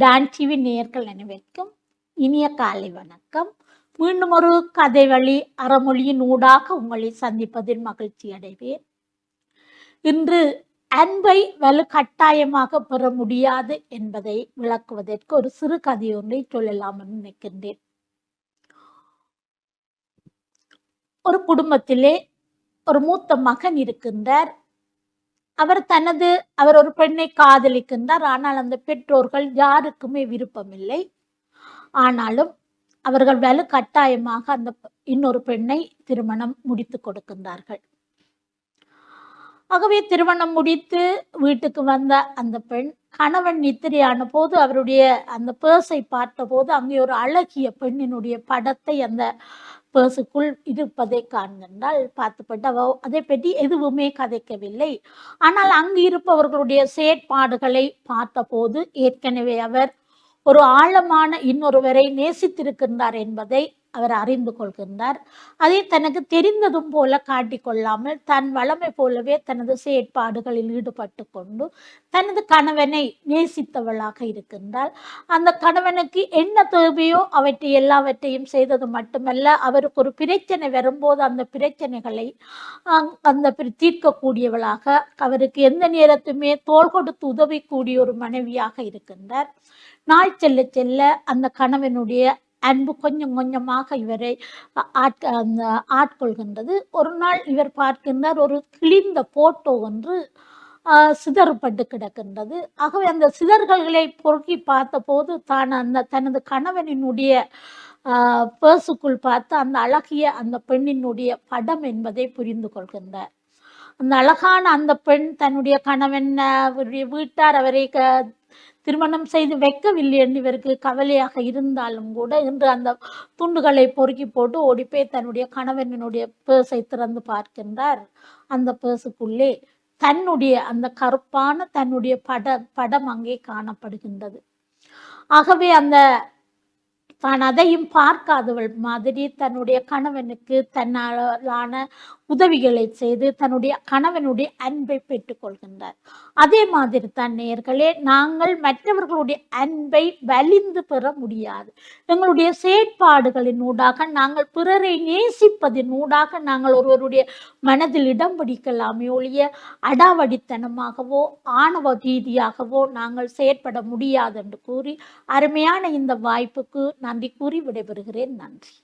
Don TV நேர்கள் அனைவருக்கும் இனிய காலை வணக்கம். மீண்டும் ஒரு கதை வழி அறமொழியின் ஊடாக உங்களை சந்திப்பதில் மகிழ்ச்சி அடைவேன். இன்று அன்பை வலு கட்டாயமாக பெற முடியாது என்பதை விளக்குவதற்கு ஒரு சிறு கதை ஒன்றை சொல்லலாம் என்று நினைக்கின்றேன். ஒரு குடும்பத்திலே ஒரு மூத்த மகன் இருக்கின்றார். அவர் தனது அவர் ஒரு பெண்ணை காதலிக்கின்றார். ஆனால் அந்த பெற்றோர்கள் யாருக்குமே விருப்பமில்லை. ஆனாலும் அவர்கள் வலு கட்டாயமாக அந்த இன்னொரு பெண்ணை திருமணம் முடித்து கொடுக்கின்றார்கள். ஆகவே திருமணம் முடித்து வீட்டுக்கு வந்த அந்த பெண் கணவன் நித்திரையான போது அவருடைய அந்த பேர்ஸை பார்த்தபோது அங்கே ஒரு அழகிய பெண்ணினுடைய படத்தை அந்த பேர்ஸுக்குள் இருப்பதை காண்கின்றால் பார்த்துப்பட்டு அவ அதை பற்றி எதுவுமே கதைக்கவில்லை. ஆனால் அங்கு இருப்பவர்களுடைய செயற்பாடுகளை பார்த்தபோது ஏற்கனவே அவர் ஒரு ஆழமான இன்னொருவரை நேசித்திருக்கின்றார் என்பதை அவர் அறிந்து கொள்கின்றார். அதை தனக்கு தெரிந்ததும் போல காட்டிக்கொள்ளாமல் தன் வளமை போலவே தனது செயற்பாடுகளில் ஈடுபட்டு கொண்டு தனது கணவனை நேசித்தவளாக இருக்கின்றாள். அந்த கணவனுக்கு என்ன தேவையோ அவற்றை எல்லாவற்றையும் செய்தது மட்டுமல்ல அவருக்கு ஒரு பிரச்சனை வரும்போது அந்த பிரச்சனைகளை அந்த தீர்க்கக்கூடியவளாக அவருக்கு எந்த நேரத்துமே தோள் கொடுத்து உதவிக்கூடிய ஒரு மனைவியாக இருக்கின்றார். நாள் செல்ல செல்ல அந்த கணவனுடைய அன்பு கொஞ்சம் கொஞ்சமாக இவரை ஆட்க அந்த ஆட்கொள்கின்றது. ஒரு நாள் இவர் பார்க்கின்றார் ஒரு கிழிந்த போட்டோ ஒன்று சிதறுபட்டு கிடக்கின்றது. ஆகவே அந்த சிதறல்களை பொறுக்கி பார்த்தபோது தான் அந்த தனது கணவனினுடைய பேர்ஸுக்குள் பார்த்து அந்த அழகிய அந்த பெண்ணினுடைய படம் என்பதை புரிந்து கொள்கின்றார். அந்த அழகான அந்த பெண் தன்னுடைய கணவன் அவருடைய வீட்டார் அவரை க திருமணம் செய்து வைக்கவில்லை என்று இவருக்கு கவலையாக இருந்தாலும் கூட இன்று அந்த துண்டுகளை பொறுக்கி போட்டு ஓடிப்போய் தன்னுடைய கணவனினுடைய பேர்ஸை திறந்து பார்க்கின்றார். அந்த பேர்ஸுக்குள்ளே தன்னுடைய அந்த கருப்பான தன்னுடைய பட படம் அங்கே காணப்படுகின்றது. ஆகவே அந்த தான் அதையும் பார்க்காதவள் மாதிரி தன்னுடைய கணவனுக்கு தன்னாலான உதவிகளை செய்து தன்னுடைய கணவனுடைய அன்பை பெற்றுக்கொள்கின்றார். அதே மாதிரி தான் நேர்களே நாங்கள் மற்றவர்களுடைய அன்பை வலிந்து பெற முடியாது. எங்களுடைய செயற்பாடுகளின் ஊடாக நாங்கள் பிறரை நேசிப்பதின் ஊடாக நாங்கள் ஒருவருடைய மனதில் இடம் பிடிக்கலாமே ஒழிய அடாவடித்தனமாகவோ ஆணவ ரீதியாகவோ நாங்கள் செயற்பட முடியாது என்று கூறி அருமையான இந்த வாய்ப்புக்கு நன்றி கூறி விடைபெறுகிறேன். நன்றி.